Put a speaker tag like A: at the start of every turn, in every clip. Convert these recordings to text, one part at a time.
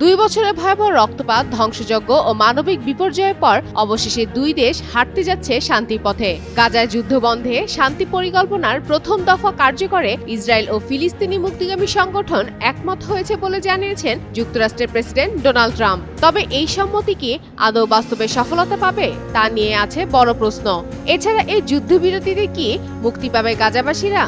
A: দুই বছরের ভয়াবহ রক্তপাত, ধ্বংসযজ্ঞ ও মানবিক বিপর্যয়ের পর অবশেষে দুই দেশ হাঁটতে যাচ্ছে শান্তির পথে। গাজায় যুদ্ধ বন্ধে শান্তি পরিকল্পনার প্রথম দফা কার্যকরে ইসরায়েল ও ফিলিস্তিনি মুক্তিগামী সংগঠন একমত হয়েছে বলে জানিয়েছেন যুক্তরাষ্ট্রের প্রেসিডেন্ট ডোনাল্ড ট্রাম্প। তবে এই সম্মতি কি আদৌ বাস্তবে সফলতা পাবে, তা নিয়ে আছে বড় প্রশ্ন। এছাড়া এই যুদ্ধবিরতিতে কি মুক্তি পাবে গাজাবাসীরা?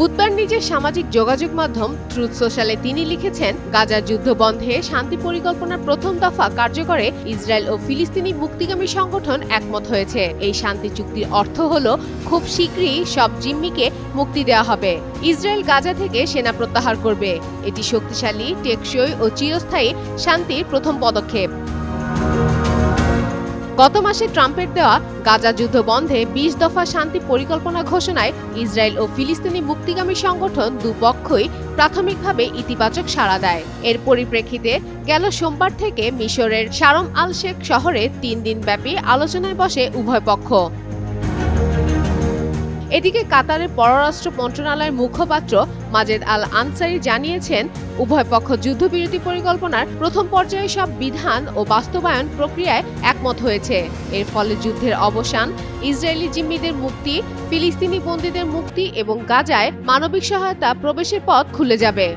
A: বুধবার নিজের সামাজিক যোগাযোগ মাধ্যম ট্রুথ সোশ্যালে তিনি লিখেছেন, গাজার যুদ্ধ বন্ধে শান্তি পরিকল্পনার প্রথম দফা কার্যকরে ইসরায়েল ও ফিলিস্তিনি মুক্তিগামী সংগঠন একমত হয়েছে। এই শান্তি চুক্তির অর্থ হল, খুব শীঘ্রই সব জিম্মিকে মুক্তি দেওয়া হবে। ইসরায়েল গাজা থেকে সেনা প্রত্যাহার করবে। এটি শক্তিশালী, টেকসই ও চিরস্থায়ী শান্তির প্রথম পদক্ষেপ। গত মাসে ট্রাম্পের দেওয়া গাজা যুদ্ধ বন্ধে বিশ দফা শান্তি পরিকল্পনা ঘোষণায় ইসরায়েল ও ফিলিস্তিনি মুক্তিগামী সংগঠন দুপক্ষই প্রাথমিকভাবে ইতিবাচক সাড়া দেয়। এর পরিপ্রেক্ষিতে গেল সোমবার থেকে মিশরের শারম আল শেখ শহরে তিন ব্যাপী আলোচনায় বসে উভয় পক্ষ। এদিকে কাতারের পররাষ্ট্র মন্ত্রণালয়ের মুখপাত্র মাজেদ আল আনসারি জানিয়েছেন, উভয় পক্ষ যুদ্ধবিরতি পরিকল্পনার প্রথম পর্যায়ে সব বিধান ও বাস্তবায়ন প্রক্রিয়ায় একমত হয়েছে। এর ফলে যুদ্ধের অবসান, ইসরায়েলি জিম্মিদের মুক্তি, ফিলিস্তিনি বন্দীদের মুক্তি এবং গাজায় মানবিক সহায়তা প্রবেশের পথ খুলে যাবে।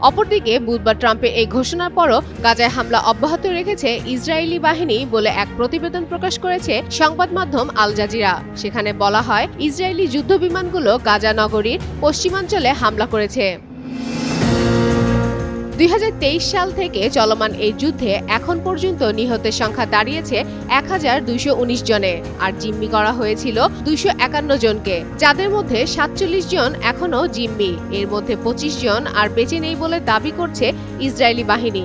A: অপরদিকে বুধবার ট্রাম্পের এই ঘোষণার পরও গাজায় হামলা অব্যাহত রেখেছে ইসরায়েলি বাহিনী বলে এক প্রতিবেদন প্রকাশ করেছে সংবাদ মাধ্যম আল জাজিরা। সেখানে বলা হয়, ইসরায়েলি যুদ্ধ বিমানগুলো গাজা নগরীর পশ্চিমাঞ্চলে হামলা করেছে। দুই হাজার তেইশ সাল থেকে চলমান এই যুদ্ধে এখন পর্যন্ত নিহতের সংখ্যা দাঁড়িয়েছে এক হাজার দুইশো উনিশ জনে। আর জিম্মি করা হয়েছিল দুইশো একান্ন জনকে। যাদের মধ্যে সাতচল্লিশ জন এখনও জিম্মি। এর মধ্যে পঁচিশ জন আর বেঁচে নেই বলে দাবি করছে ইসরায়েলি বাহিনী।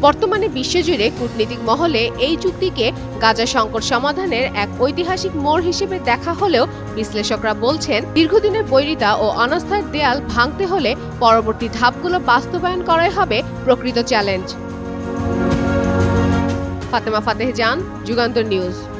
A: বর্তমানে বিশ্বজুড়ে কূটনীতিক মহলে এই চুক্তিকে গাজা সংকট সমাধানের এক ঐতিহাসিক মোড় হিসেবে দেখা হলেও বিশ্লেষকরা বলছেন, দীর্ঘদিনের বৈরিতা ও অনাস্থার দেয়াল ভাঙতে হলে পরবর্তী ধাপগুলো বাস্তবায়ন করাই হবে প্রকৃত চ্যালেঞ্জ। ফাতেমা ফাতেহ জান, যুগান্তর নিউজ।